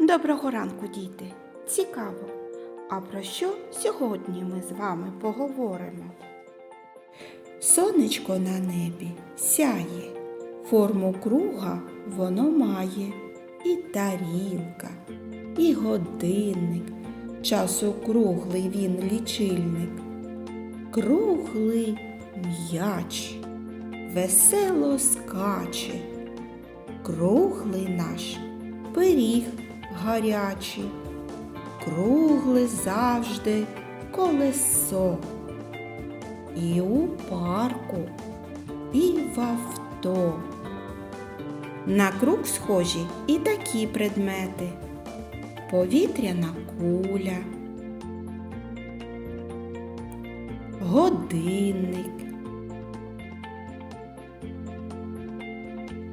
Доброго ранку, діти! Цікаво! А про що сьогодні ми з вами поговоримо? Сонечко на небі сяє, форму круга воно має, і тарілка, і годинник, часу круглий він лічильник, круглий м'яч, весело скаче, круглий наш пиріг гарячий, кругле завжди колесо. І у парку, і в авто. На круг схожі і такі предмети. Повітряна куля, годинник,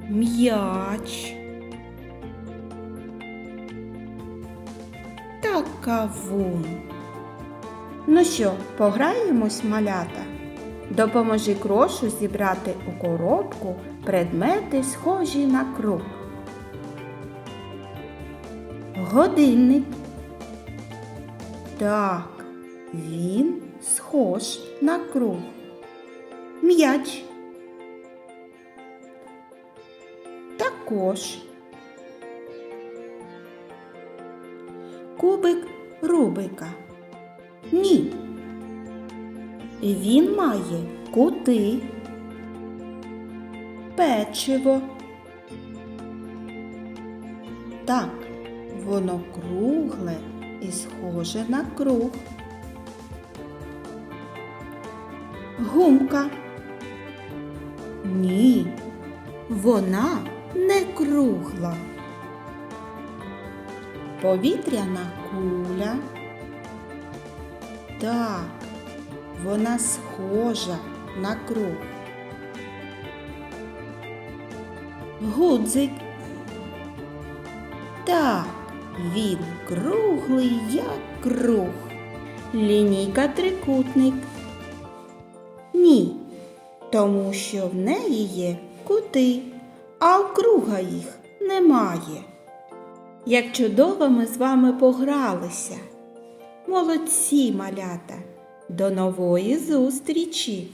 м'яч. Та кавун. Ну що, пограємось, малята? Допоможи крошу зібрати у коробку предмети, схожі на круг. Годинник. Так, він схож на круг. М'яч. Також. Кубик Рубика. Ні. Він має кути, печиво. Так, воно кругле і схоже на круг. Гумка. Ні, вона не кругла повітряна куля. Так, вона схожа на круг. Гудзик. Так, він круглий, як круг. Лінійка трикутник. Ні, тому що в неї є кути, а у круга їх немає. Як чудово ми з вами погралися. Молодці малята! До нової зустрічі!